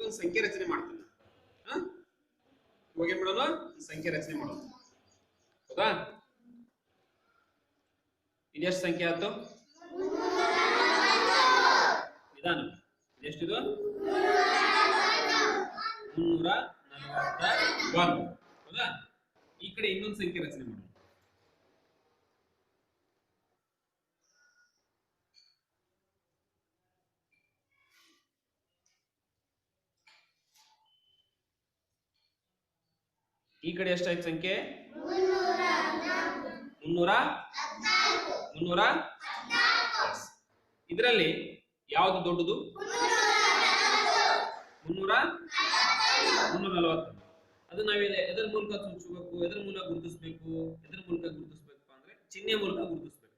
ಒಂದು ಸಂಖ್ಯೆ ರಚನೆ ಮಾಡ್ತೀನಿ. ಹೋಗಿ ಮಾಡೋಣ? ಸಂಖ್ಯೆ ರಚನೆ ಮಾಡೋಣ. ಹೌದಾ? ಇದೆಷ್ಟು ಸಂಖ್ಯೆ ಆಯ್ತು? ನಿಧಾನ. ಇದೆಷ್ಟಿದು ಮುನ್ನೂರ ನಲವತ್ತ ಒಂದು. ಹೌದಾ? ಈ ಕಡೆ ಇನ್ನೊಂದು ಸಂಖ್ಯೆ ರಚನೆ ಮಾಡೋಣ. ಈ ಕಡೆ ಎಷ್ಟಾಯ್ತು ಸಂಖ್ಯೆ? ಮುನ್ನೂರ ಮುನ್ನೂರ ಇದರಲ್ಲಿ ಯಾವುದು ದೊಡ್ಡದು? ಮುನ್ನೂರ ಮುನ್ನೂರ ನಲವತ್ತು. ಅದು ನಾವೇ ಎದ್ರ ಮೂಲಕ ಸೂಚಿಸಬೇಕು? ಎದ್ರ ಮೂಲಕ ಗುರುತಿಸಬೇಕು? ಎದ್ರ ಮೂಲಕ ಗುರುತಿಸಬೇಕು ಅಂದ್ರೆ ಚಿಹ್ನೆ ಮೂಲಕ ಗುರುತಿಸಬೇಕು.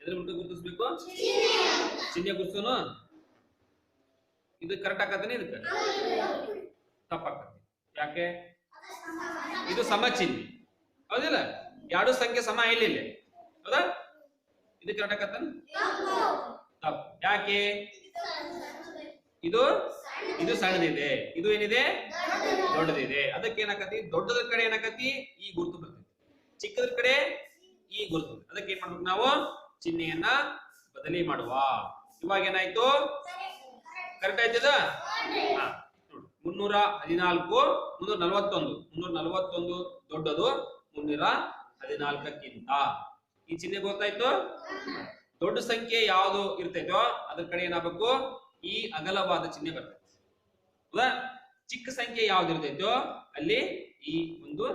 ಎದ್ರ ಮೂಲಕ ಗುರುತಿಸಬೇಕು? ಚಿಹ್ನೆ ಗುರುತಿಸೋನು? ಇದು ಕರೆಕ್ಟ್ ಆಗತ್ತೇನೆ ಇದಕ್ಕೆ? ತಪ್ಪಾಗತ್ತೆ ಯಾಕೆ? ಇದು ಸಮ ಚಿಹ್ನೆ ಹೌದಿಲ್ಲ? ಎರಡು ಸಂಖ್ಯೆ ಸಮ ಇಲ್ಲ ಹೌದಾ? ಇದು ಕರೆಕ್ಟ್ ಆಗತ್ತ ತಪ್ಪು. ಯಾಕೆ? ಇದು? ಇದು ಸಣ್ಣದಿದೆ. ಇದು ಏನಿದೆ? ದೊಡ್ಡದಿದೆ. ಅದಕ್ಕೆ ಏನಕತಿ ದೊಡ್ಡದ್ರ ಕಡೆ ಏನಕತಿ ಈ ಗುರುತು ಬರ್ತೈತಿ. ಚಿಕ್ಕದ್ರ ಕಡೆ ಈ ಗುರುತು. ಅದಕ್ಕೆ ಏನ್ ಮಾಡ್ಬೇಕು ನಾವು? ಚಿಹ್ನೆಯನ್ನ ಬದಲಿ ಮಾಡುವ. ಇವಾಗ ಏನಾಯ್ತು? ಕರೆಕ್ಟ್ ಆಯ್ತದ. ಮುನ್ನೂರ ಹದಿನಾಲ್ಕು ಮುನ್ನೂರ ನಲವತ್ತೊಂದು ಮುನ್ನೂರ ನಲವತ್ತೊಂದು ದೊಡ್ಡದು ಮುನ್ನೂರ ಹದಿನಾಲ್ಕಕ್ಕಿಂತ ಈ ಚಿಹ್ನೆ ಗೊತ್ತಾಯ್ತು ದೊಡ್ಡ ಸಂಖ್ಯೆ ಯಾವುದು ಇರ್ತೈತೋ ಅದ್ರ ಕಡೆ ಏನಾಗಬೇಕು? ಈ ಅಗಲವಾದ ಚಿಹ್ನೆ ಬರ್ತೈತೆ. ಹೌದಾ? ಚಿಕ್ಕ ಸಂಖ್ಯೆ ಯಾವ್ದು ಇರ್ತೈತೋ ಅಲ್ಲಿ ಈ ಒಂದು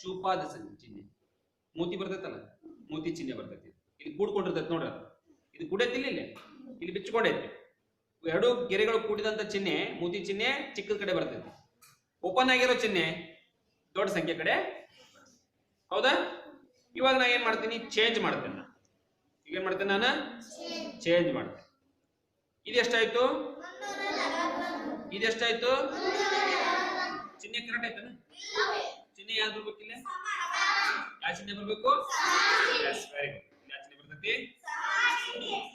ಚೂಪಾದ ಚಿಹ್ನೆ. ಮೂತಿ ಬರ್ತೈತಲ್ಲ? ಮೂತಿ ಚಿಹ್ನೆ ಬರ್ತೈತಿ. ಇಲ್ಲಿ ಕೂಡ್ಕೊಂಡಿರ್ತೈತಿ ನೋಡ್ರಿ. ಇದು ಕೂಡೈತಿ ಇಲ್ಲಿ? ಇಲ್ಲಿ ಬಿಚ್ಚಿಕೊಂಡೈತಿ. ಎರಡು ಗೆರೆಗಳು ಕೂಡಿದಂತ ಚಿಹ್ನೆ ಮೂತಿ ಚಿಹ್ನೆ ಚಿಕ್ಕದ ಕಡೆ ಬರ್ತೈತಿ ಓಪನ್ ಆಗಿರೋ ಚಿಹ್ನೆ ದೊಡ್ಡ ಸಂಖ್ಯೆ ಕಡೆ. ಹೌದಾ? ಇವಾಗ ನಾ ಏನ್ ಮಾಡ್ತೀನಿ? ಚೇಂಜ್ ಮಾಡ್ತೇನೆ ನಾನು. ಈಗ ಏನ್ ಮಾಡ್ತೇನೆ ನಾನು? ಚೇಂಜ್ ಮಾಡ್ತೇನೆ. ಇದು ಎಷ್ಟಾಯ್ತು? ಇದೆಷ್ಟಾಯ್ತು ಚಿಹ್ನೆ ಕರೆಕ್ಟ್ ಆಯ್ತಾನ? ಚಿಹ್ನೆ ಯಾವ್ದು ಬರ್ಬೇಕಿಲ್ಲ ಯಾವ ಚಿಹ್ನೆ ಬರ್ಬೇಕು? ವೆರಿ ಗುಡ್ ಯಾವ ಚಿಹ್ನೆ ಬರ್ತೈತಿ?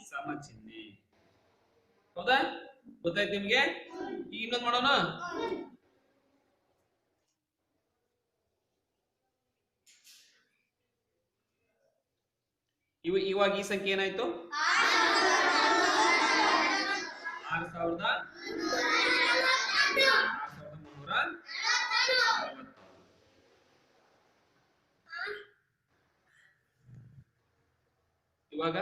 ಸಮ ಚಿಹ್ನೆ ಹೌದಾ? ಗೊತ್ತಾಯ್ತು ನಿಮ್ಗೆ? ಈಗ ಇನ್ನೊಂದು ಮಾಡೋಣ? ಇವ ಇವಾಗ ಈ ಸಂಖ್ಯೆ ಏನಾಯ್ತು? ಆರು ಸಾವಿರದ ಮುನ್ನೂರ. ಇವಾಗ?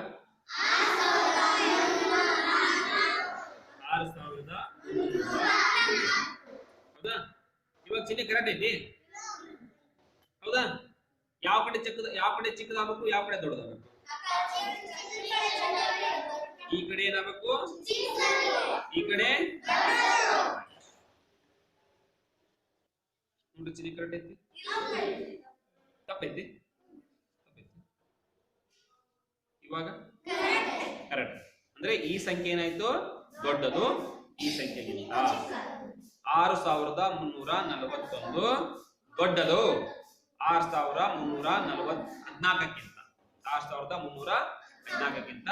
ಚಿಹ್ನೆ ಕರೆಕ್ಟ್ ಐತಿ? ಹೌದಾ? ಯಾವ ಕಡೆ ಚಿಕ್ಕದ ಯಾವ ಕಡೆ ಚಿಕ್ಕದಾಗಬೇಕು, ಯಾವ ಕಡೆ ದೊಡ್ಡದಾಗಬೇಕು? ಈ ಕಡೆ ಏನಾಗಬೇಕು? ಈ ಕಡೆ? ನೋಡಿ ಚಿಹ್ನೆ ಕರೆಕ್ಟ್ ಐತಿ? ತಪ್ಪೈತಿ? ತಪ್ಪೈತಿ. ಇವಾಗ? ಕರೆಕ್ಟ್. ಅಂದ್ರೆ ಈ ಸಂಖ್ಯೆ ಏನಾಯ್ತು? ದೊಡ್ಡದು. ಈ ಸಂಖ್ಯೆಗಿಂತ ಆರು ಸಾವಿರದ ಮುನ್ನೂರ ನಲವತ್ತೊಂದು ದೊಡ್ಡದು. ಆರು ಸಾವಿರದ ಮುನ್ನೂರ ನಲವತ್ ಹದಿನಾಲ್ಕಕ್ಕಿಂತ ಆರು ಸಾವಿರದ ಮುನ್ನೂರ ಹದಿನಾಲ್ಕಕ್ಕಿಂತ